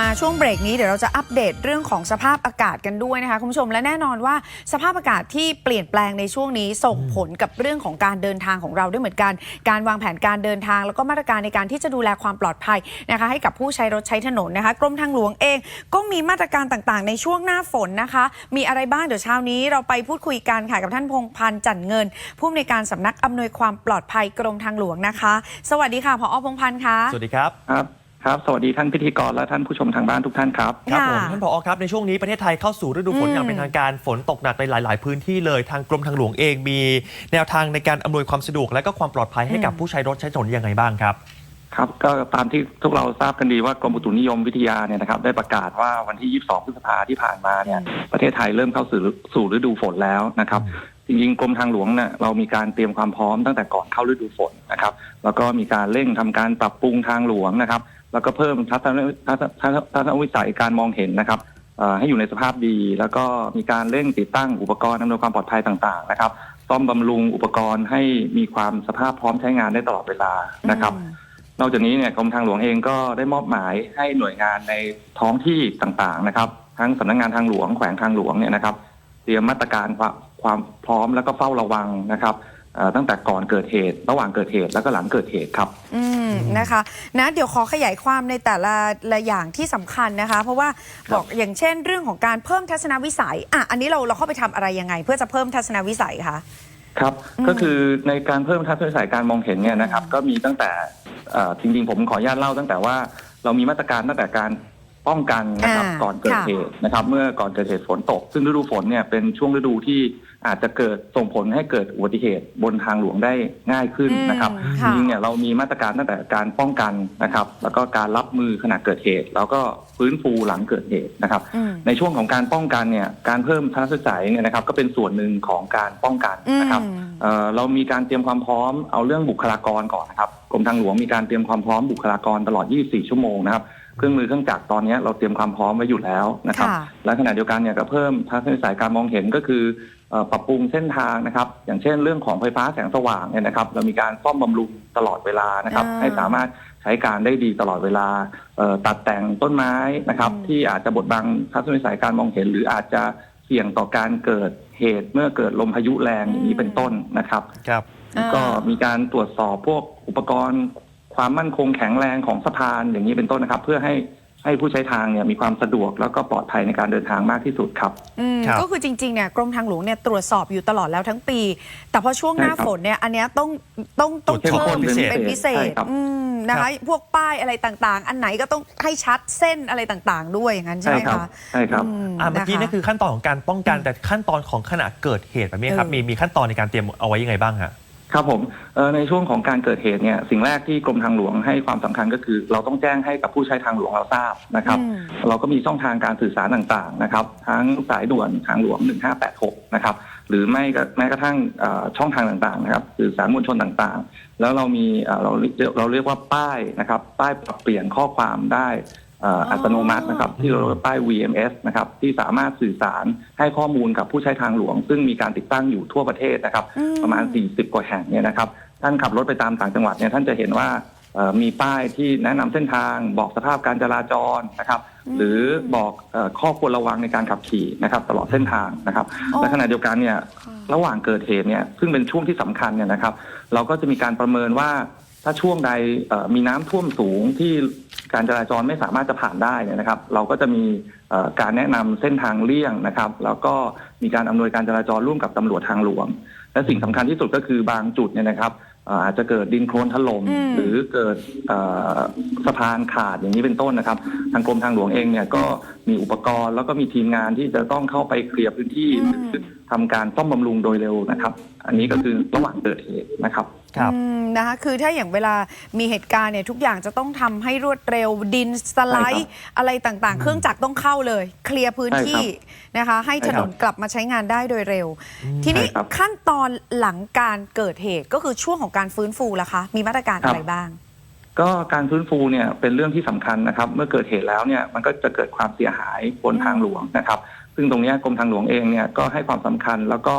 มาช่วงเบรกนี้เดี๋ยวเราจะอัปเดตเรื่องของสภาพอากาศกันด้วยนะคะคุณผู้ชมและแน่นอนว่าสภาพอากาศที่เปลี่ยนแปลงในช่วงนี้ส่งผลกับเรื่องของการเดินทางของเราด้วยเหมือนกัน การวางแผนการเดินทาง แล้วก็มาตรการในการที่จะดูแลความปลอดภัยนะคะ ให้กับผู้ใช้รถใช้ถนนนะคะกรมทางหลวงเอง ก็มีมาตรการต่างๆ ในช่วงหน้าฝนนะคะ มีอะไรบ้างเดี๋ยวเช้านี้เราไปพูดคุยกันค่ะกับท่านพงษ์พันธ์จันเงิน ผู้อำนวยการสำนักอำนวยความปลอดภัยกรมทางหลวงนะคะ สวัสดีค่ะพอพงษ์พันธ์คะสวัสดีครับครับ ครับ สวัสดีท่านพิธีกรและท่านผู้ชมทางบ้านทุกท่านครับ ครับผมค่ะท่านผอครับในช่วงนี้ประเทศไทยเข้าสู่ฤดูฝนอืมอย่างเป็นทางการฝนตกหนักในหลาย ๆ พื้นที่เลยทางกรมทางหลวงเองมี แนวทางในการอำนวยความสะดวกและก็ความปลอดภัยให้กับอืมผู้ใช้รถใช้ถนนยังไงบ้างครับ ครับ ก็ตามที่ทุกเราทราบกันดีว่ากรมอุตุนิยมวิทยาเนี่ยนะครับได้ประกาศว่าวันที่ 22 พฤษภาที่ผ่านมาเนี่ยประเทศไทยเริ่มเข้าสู่สู่ฤดูฝนแล้วนะครับจริงๆกรมทางหลวงเนี่ยเรามีการเตรียมความพร้อมตั้งแต่ก่อนเข้าฤดูฝนนะครับ แล้วก็มีการเร่งทำการปรับปรุงทางหลวงนะครับ แล้วก็เพิ่มทัศนทัศนทัศนทัศนวิสัยการมองเห็นนะครับให้อยู่ในสภาพดี แล้วก็มีการเร่งติดตั้งอุปกรณ์อำนวยความปลอดภัยต่างๆ นะครับซ่อมบำรุงอุปกรณ์ให้มีความสภาพพร้อมใช้งานได้ตลอดเวลานะครับอนอกจากนี้เนี่ยกรมทางหลวงเองก็ได้มอบหมายให้หน่วยงานในท้องที่ต่างๆนะครับ ทั้งสำนักงานทางหลวงแขวงทางหลวงเนี่ยนะครับ เตรียมมาตรการความความพร้อมแล้วก็เฝ้าระวังนะครับ ตั้งแต่ก่อนเกิดเหตุ ระหว่างเกิดเหตุแล้วก็หลังเกิดเหตุครับ อืมนะคะนะเดี๋ยวขอขยายความในแต่ละละอย่างที่สำคัญนะคะ เพราะว่าครับบอกอย่างเช่น เรื่องของการเพิ่มทัศนวิสัยอะอันนี้เราเราเข้าไปทำอะไรยังไง เพื่อจะเพิ่มทัศนวิสัยคะครับอืมก็คือในการเพิ่มทัศนวิสัยการมองเห็นเนี่ยนะครับ ก็มีตั้งแต่เอ่อจริงๆผมขออนุญาตเล่าตั้งแต่ว่าเรามีมาตรการตั้งแต่การป้องกันนะครับอ่าก่อนเกิดค่ะเหตุนะครับ เมื่อก่อนเกิดเหตุฝนตก ซึ่งฤดูฝนเนี่ยเป็นช่วงฤดูที่ อาจจะเกิดส่งผลให้เกิดอุบัติเหตุบนทางหลวงได้ง่ายขึ้นนะครับอืมจค่ะริงๆเนี่ยเรามีมาตรการตั้งแต่การป้องกันนะครับ แล้วก็การรับมือขณะเกิดเหตุ แล้วก็ฟื้นฟูหลังเกิดเหตุนะครับอืมในช่วงของการป้องกันเนี่ยการเพิ่มทัศนวิสัยเนี่ยนะครับ ก็เป็นส่วนหนึ่งของการป้องกันนะครับอืมเอ่อเรามีการเตรียมความพร้อมเอาเรื่องบุคลากรก่อนนะครับกรมทางหลวงมีการเตรียมความพร้อมบุคลากรตลอด 24 ชั่วโมงนะครับเครื่องมือเครื่องจักรตอนนี้เราเตรียมความพร้อมไว้อยู่แล้วนะครับค่ะและขณะเดียวกันเนี่ยก็เพิ่มทัศนวิสัยการมองเห็นก็คือเอ่อ ปรับปรุงเส้นทางนะครับ อย่างเช่นเรื่องของไฟฟ้าแสงสว่างเนี่ยนะครับ เรามีการซ่อมบำรุงตลอดเวลานะครับอ่าให้สามารถใช้การได้ดีตลอดเวลาเอ่อตัดแต่งต้นไม้นะครับอืมที่อาจจะบดบังทัศนวิสัยการมองเห็น หรืออาจจะเสี่ยงต่อการเกิดเหตุเมื่อเกิดลมพายุแรงอย่างนี้เป็นต้นนะครับครับอ่าก็มีการตรวจสอบพวกอุปกรณ์ ความมั่นคงแข็งแรงของสะพานอย่างนี้เป็นต้นนะครับ เพื่อให้ ให้ผู้ใช้ทางเนี่ยมีความสะดวกแล้วก็ปลอดภัยในการเดินทางมากที่สุดครับ อืมครับ ก็คือจริงๆเนี่ยกรมทางหลวงเนี่ยตรวจสอบอยู่ตลอดแล้วทั้งปี แต่พอช่วงหน้าใช่ครับฝนเนี่ยอันเนี้ยต้องต้องต้องเข้มข้เพิ่นมเป็นพิเศษเป็นพิเศใช่ษครับ อืมนะคะพวกป้ายอะไรต่างๆ อันไหนก็ต้องให้ชัดเส้นอะไรต่างๆ ด้วยอย่างนั้นใช่ใช่ไหมครับคะใช่ครับ มอ่าเมื่อกี้ะะ นั่นคือขั้นตอนของการป้องกันอืมแต่ขั้นตอนของขณะเกิดเหตุแบบนี้ครับเออ มีมีขั้นตอนในการเตรียมเอาไว้ยังไงบ้างฮะ ครับผมเอ่อในช่วงของการเกิดเหตุเนี่ยสิ่งแรกที่กรมทางหลวงให้ความสำคัญก็คือ เราต้องแจ้งให้กับผู้ใช้ทางหลวงเราทราบนะครับอืมเราก็มีช่องทางการสื่อสารต่างๆนะครับ ทั้งสายด่วนทางหลวง 1586 นะครับ หรือไม่ก็แม้กระทั่งเอ่อช่องทางต่างๆนะครับสื่อสารมวลชนต่างๆ แล้วเรามีเอ่อเราเรียกเราเรียกว่าป้ายนะครับ ป้ายปรับเปลี่ยนข้อความได้เอ่ออัตโนมัตินะครับที่เราเรียกว่าป้าย VMS นะครับที่สามารถสื่อสารให้ข้อมูลกับผู้ใช้ทางหลวง ซึ่งมีการติดตั้งอยู่ทั่วประเทศนะครับอืมประมาณ 40 กว่าแห่งเนี่ยนะครับท่านขับรถไปตามต่างจังหวัดเนี่ยท่านจะเห็นว่าเอ่อมีป้ายที่แนะนำเส้นทางบอกสภาพการจราจรนะครับอืมหรือบอกเอ่อข้อควรระวังในการขับขี่นะครับตลอดเส้นทางนะครับอ๋อและขณะเดียวกันเนี่ยค่ะระหว่างเกิดเหตุเนี่ยซึ่งเป็นช่วงที่สำคัญเนี่ยนะครับ เราก็จะมีการประเมินว่าถ้าช่วงใดเอ่อมีน้ำท่วมสูงที่ การจราจรไม่สามารถจะผ่านได้เนี่ยนะครับ เราก็จะมีเอ่อการแนะนำเส้นทางเลี่ยงนะครับ แล้วก็มีการอำนวยการจราจรร่วมกับตำรวจทางหลวง และสิ่งสำคัญที่สุดก็คือบางจุดเนี่ยนะครับเอ่ออาจจะเกิดดินโคลนถล่มอืมหรือเกิดเอ่อสะพานขาดอย่างนี้เป็นต้นนะครับ ทางกรมทางหลวงเองเนี่ยก็มีอุปกรณ์ แล้วก็มีทีมงานที่จะต้องเข้าไปเคลียร์พื้นที่อืมหรือทำการซ่อมบำรุงโดยเร็วนะครับ อันนี้ก็คือระหว่างเกิดเหตุนะครับ ครับอืมนะคะคือถ้าอย่างเวลามีเหตุการณ์เนี่ยทุกอย่างจะต้องทำให้รวดเร็วดินสไลด์อะไรต่างๆ เครื่องจักรต้องเข้าเลย เคลียร์พื้นที่นะคะ ให้ถนนกลับมาใช้งานได้โดยเร็ว ทีนี้ใช่ครับ ขั้นตอนหลังการเกิดเหตุก็คือช่วงของการฟื้นฟูล่ะคะ มีมาตรการครับอะไรบ้าง ก็การฟื้นฟูเนี่ยเป็นเรื่องที่สำคัญนะครับ เมื่อเกิดเหตุแล้วเนี่ยมันก็จะเกิดความเสียหายบนทางหลวงนะครับ ซึ่งตรงเนี้ยกรมทางหลวงเองเนี่ยก็ให้ความสำคัญแล้วก็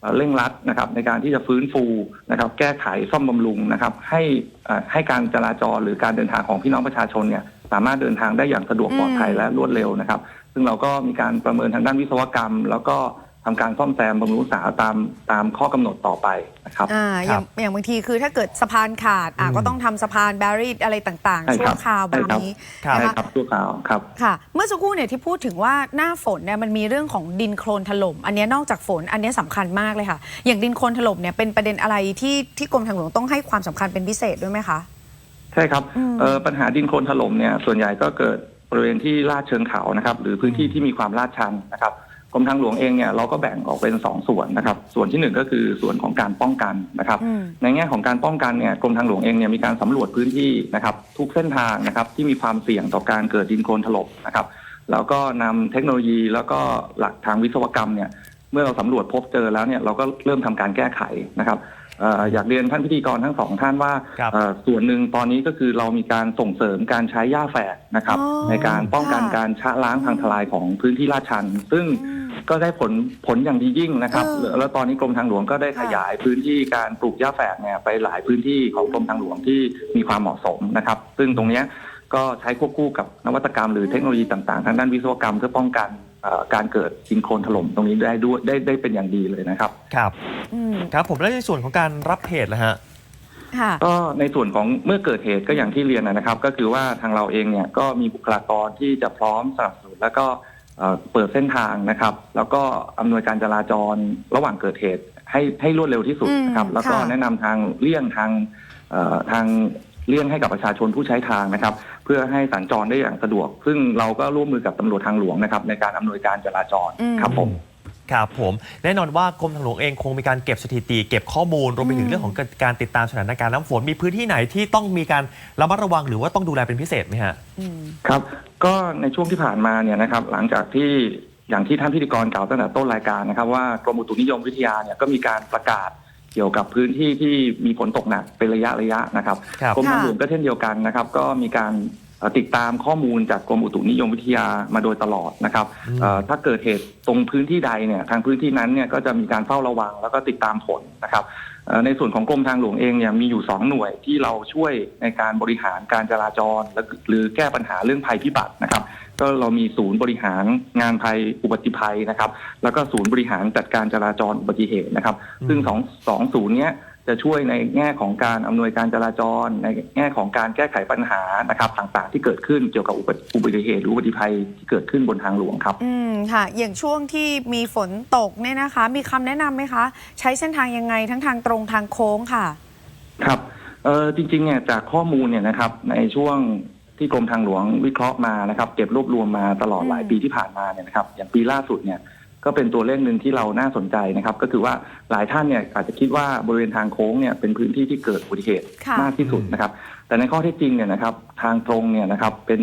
เอ่อเร่งรัดนะครับในการที่จะฟื้นฟูนะครับแก้ไขซ่อมบำรุงนะครับให้เอ่อให้การจราจรหรือการเดินทางของพี่น้องประชาชนเนี่ยสามารถเดินทางได้อย่างสะดวกปลอดภัยอืมและรวดเร็วนะครับ ซึ่งเราก็มีการประเมินทางด้านวิศวกรรม แล้วก็ ทำการซ่อมแซมบำรุงรักษาตามตามข้อกำหนดต่อไปนะครับอ่าอย่างอย่างบางทีคือถ้าเกิดสะพานขาดอะอืมก็ต้องทำสะพานแบรีดอะไรต่างใช่ๆชั่ครัวบคราวแบบใช่ครับนี้ครับใช่นะคะครับชั่วคราวครับค่ะ เมื่อสักครู่เนี่ยที่พูดถึงว่าหน้าฝนเนี่ยมันมีเรื่องของดินโคลนถล่ม อันเนี้ยนอกจากฝนอันเนี้ยสำคัญมากเลยค่ะ อย่างดินโคลนถล่มเนี่ยเป็นประเด็นอะไรที่ที่กรมทางหลวงต้องให้ความสำคัญเป็นพิเศษด้วยไหมคะใช่ครับอืมเอ่อปัญหาดินโคลนถล่มเนี่ยส่วนใหญ่ก็เกิดบริเวณที่ลาดเชิงเขานะครับ หรือพื้นที่ที่มีความลาดชันนะครับ กรมทางหลวงเองเนี่ยเราก็แบ่งออกเป็นสองส่วนนะครับ ส่วนที่หนึ่งก็คือส่วนของการป้องกันนะครับอืมในแง่ของการป้องกันเนี่ยกรมทางหลวงเองเนี่ยมีการสำรวจพื้นที่นะครับ ทุกเส้นทางนะครับที่มีความเสี่ยงต่อการเกิดดินโคลนถล่มนะครับ แล้วก็นำเทคโนโลยีแล้วก็หลักทางวิศวกรรมเนี่ย เมื่อเราสำรวจพบเจอแล้วเนี่ยเราก็เริ่มทำการแก้ไขนะครับเอ่ออยากเรียนท่านพิธีกรทั้งสองท่านว่าครับเอ่อส่วนหนึ่งตอนนี้ก็คือเรามีการส่งเสริมการใช้หญ้าแฝกนะครับอ๋อในการป้องกันค่ะการชะล้างทางทลายของพื้นที่ลาดชัน ซึ่งอืมก็ได้ผลผลอย่างดียิ่งนะครับเออแล้วตอนนี้กรมทางหลวงก็ได้ขยายพื้นที่การปลูกหญ้าแฝกเนี่ยไปหลายพื้นที่ของกรมทางหลวงที่มีความเหมาะสมนะครับ ซึ่งตรงเนี้ยก็ใช้ควบคู่กับนวัตกรรมหรือเทคโนโลยีต่างๆ ทางด้านวิศวกรรมเพื่อป้องกันเอ่อ การเกิดดินโคลนถล่มตรงนี้ได้ด้วยได้ได้เป็นอย่างดีเลยนะครับ ครับอืมครับผมแล้วในส่วนของการรับเหตุนะฮะ ค่ะ ก็ในส่วนของเมื่อเกิดเหตุก็อย่างที่เรียนนะครับ ก็คือว่าทางเราเองเนี่ยก็มีบุคลากรที่จะพร้อมสนับสนุนแล้วก็เอ่อเปิดเส้นทางนะครับ แล้วก็อำนวยการจราจรระหว่างเกิดเหตุให้ให้รวดเร็วที่สุดนะครับ อืมแล้วก็ค่ะ แนะนำทางเลี่ยงทางเอ่อทาง เลี่ยงให้กับประชาชนผู้ใช้ทางนะครับ เพื่อให้สัญจรได้อย่างสะดวก ซึ่งเราก็ร่วมมือกับตำรวจทางหลวงนะครับ ในการอำนวยการจราจรอืมครับผมครับผมแน่นอนว่ากรมทางหลวงเองคงมีการเก็บสถิติ เก็บข้อมูลรวมไปถึอืงมเรื่องของการติดตามสถานการณ์น้ำฝนมีพื้นที่ไหนที่ต้องมีการระมัดระวังหรือว่าต้องดูแลเป็นพิเศษไหมฮะอืมครับ ก็ในช่วงที่ผ่านมาเนี่ยนะครับ หลังจากที่อย่างที่ท่านพิธีกรกล่าวตั้งแต่ต้นรายการนะครับว่ากรมอุตุนิยมวิทยาเนี่ยก็มีการประกาศเกี่ยวกับพื้นที่ที่มีฝนตกหนักเป็นระยะระยะนะครับครับ กรมทางค่ะหลวงก็เช่นเดียวกันนะครับ ก็มีการเอ่อติดตามข้อมูลจากกรมอุตุนิยมวิทยามาโดยตลอดนะครับอืม เอ่อถ้าเกิดเหตุตรงพื้นที่ใดเนี่ยทางพื้นที่นั้นเนี่ยก็จะมีการเฝ้าระวังแล้วก็ติดตามผลนะครับเอ่อในส่วนของกรมทางหลวงเองเนี่ยมีอยู่สองหน่วยที่เราช่วยในการบริหารการจราจรและหรือแก้ปัญหาเรื่องภัยพิบัตินะครับ ก็เรามีศูนย์บริหารงานภัยอุบัติภัยนะครับ แล้วก็ศูนย์บริหารจัดการจราจรอุบัติเหตุนะครับอืมซึ่งสองสองศูนย์เนี้ยจะช่วยในแง่ของการอำนวยการจราจร ในแง่ของการแก้ไขปัญหานะครับต่างๆ ที่เกิดขึ้นเกี่ยวกับอุบัติอุบัติเหตุหรืออุบัติภัยที่เกิดขึ้นบนทางหลวงครับ อืมค่ะ อย่างช่วงที่มีฝนตกเนี่ยนะคะ มีคำแนะนำไหมคะ ใช้เส้นทางยังไงทั้งทางตรงทางโค้งค่ะ ครับเออจริงๆเนี่ยจากข้อมูลเนี่ยนะครับในช่วง ที่กรมทางหลวงวิเคราะห์มานะครับเก็บรวบรวมมาตลอดหลายอืมปีที่ผ่านมาเนี่ยนะครับ อย่างปีล่าสุดเนี่ยก็เป็นตัวเลขหนึ่งที่เราน่าสนใจนะครับ ก็คือว่าหลายท่านเนี่ยอาจจะคิดว่าบริเวณทางโค้งเนี่ยเป็นพื้นที่ที่เกิดอุบัติเหตุค่ะมากที่สุดนะครับ แต่ในข้อเท็จจริงเนี่ยนะครับ ทางตรงเนี่ยนะครับเป็น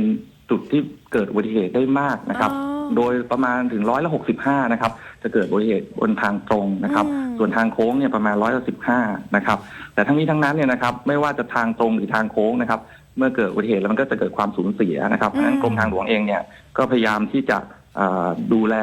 จุดที่เกิดอุบัติเหตุได้มากนะครับอ๋อโดยประมาณถึงร้อยละหกสิบห้านะครับ จะเกิดอุบัติเหตุบนทางตรงนะครับอืมส่วนทางโค้งเนี่ยประมาณร้อยละสิบห้านะครับ แต่ทั้งนี้ทั้งนั้นเนี่ยนะครับ ไม่ว่าจะทางตรงหรือทางโค้งนะครับ เมื่อเกิดอุบัติเหตุแล้วมันก็จะเกิดความสูญเสียนะครับเพราะฉะนั้นกรมทางหลวงเองเนี่ยก็พยายามที่จะเอ่อดูแล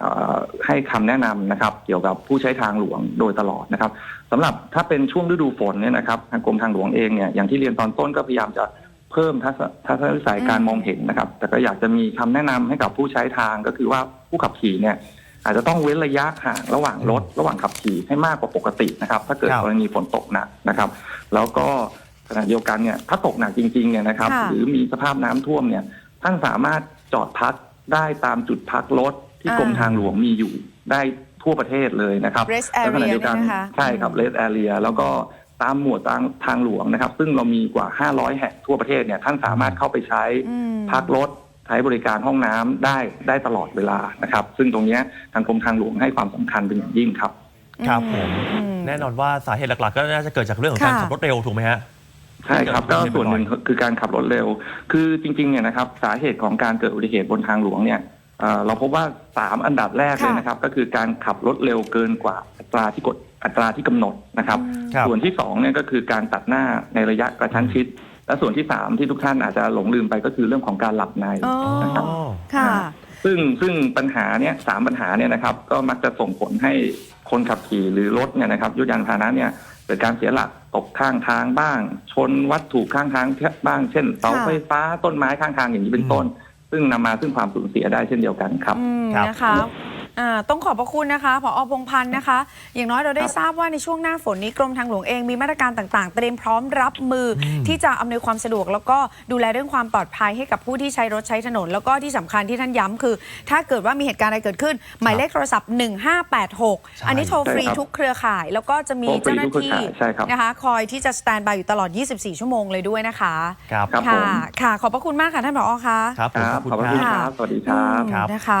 เอ่อให้คำแนะนำนะครับ เกี่ยวกับผู้ใช้ทางหลวงโดยตลอดนะครับสำหรับถ้าเป็นช่วงฤดูฝนเนี่ยนะครับทางกรมทางหลวงเองเนี่ยอย่างที่เรียนตอนต้นก็พยายามจะเพิ่มทัศนทัศนวิสัยการมองเห็นนะครับ แต่ก็อยากจะมีคำแนะนำให้กับผู้ใช้ทางก็คือว่าผู้ขับขี่เนี่ยอาจจะต้องเว้นระยะห่างระหว่างรถ ระหว่างขับขี่ให้มากกว่าปกตินะครับ ถ้าเกิดครับกรณีฝนตกหนักนะครับ แล้วก็ ขณะเดียวกันเนี่ยถ้าตกหนักจริงๆเนี่ยนะครับ ค่ะ หรือมีสภาพน้ำท่วมเนี่ยท่านสามารถจอดพักได้ตามจุดพักรถที่อ่ากรมทางหลวงมีอยู่ได้ทั่วประเทศเลยนะครับ rest แล้วขณะ area เดียวกันเนี่ยนะคะใช่ครับอืมเลสแอเรียแล้วก็ตามหมวดทางทางหลวงนะครับ ซึ่งเรามีกว่า 500 แห่งทั่วประเทศเนี่ยท่านสามารถเข้าไปใช้ อืม พักรถใช้บริการห้องน้ำได้ได้ตลอดเวลานะครับ ซึ่งตรงเนี้ยทางกรมทางหลวงให้ความสำคัญเป็นอย่างยิ่งครับ ครับผม อืม แน่นอนว่าสาเหตุหลักๆ ก็น่าจะเกิดจากเรื่องของการค่ะ ขับรถเร็วถูกไหมฮะ ใช่ครับเกิก็ดอุบัติเหตุส่วนหนึ่งบ่อยคือการขับรถเร็ว คือจริงๆเนี่ยนะครับสาเหตุของการเกิดอุบัติเหตุบนทางหลวงเนี่ยเอ่อเราพบว่าสามอันดับแรกเลยนะครับ ก็คือการขับรถเร็วเกินกว่าอัตราที่กฎอัตราที่กำหนดนะครับครับ ส่วนที่สองเนี่ยก็คือการตัดหน้าในระยะกระชั้นชิด และส่วนที่สามที่ทุกท่านอาจจะหลงลืมไปก็คือเรื่องของการหลับในอ๋อนะครับค่ะซึ่งซึ่งปัญหาเนี่ยสามปัญหาเนี่ยนะครับ ก็มักจะส่งผลให้คนขับขี่หรือรถเนี่ยนะครับยุทธยานพาหนะเนี่ย เกิดการเสียหลักตกข้างทางบ้าง ชนวัตถุข้างทางบ้าง เช่นเสาค่ะไฟฟ้าต้นไม้ข้างทางอย่างนี้เป็นต้น ซึ่งนำมาซึ่งความสูญเสียได้เช่นเดียวกันครับอืมครับนะคะ อ่าต้องขอบพระคุณนะคะผอพงพันธ์นะคะ อย่างน้อยเราได้ครับทราบว่าในช่วงหน้าฝนนี้กรมทางหลวงเองมีมาตรการต่างๆ เตรียมพร้อมรับมืออมที่จะอำนวยความสะดวก แล้วก็ดูแลเรื่องความปลอดภัยให้กับผู้ที่ใช้รถใช้ถนน แล้วก็ที่สำคัญที่ท่านย้ำคือ ถ้าเกิดว่ามีเหตุการณ์อะไรเกิดขึ้น หมายเลขโทรศัพท์ 1586 อันนี้โทรฟรีใช่ครับทุกเครือข่าย แล้วก็จะมีโทรฟรีเจ้าหน้าทุกเครือที่ข่ายใช่ครับ นะคะคอยที่จะสแตนบายอยู่ตลอด 24 ชั่วโมงเลยด้วยนะคะครับครับค่ะผม ค่ะ ขอบพระคุณมากค่ะท่านผอค่ะครับผมครับขอบขอบพคุณระคคุณรับครับสวัสดีครับครับนะคะ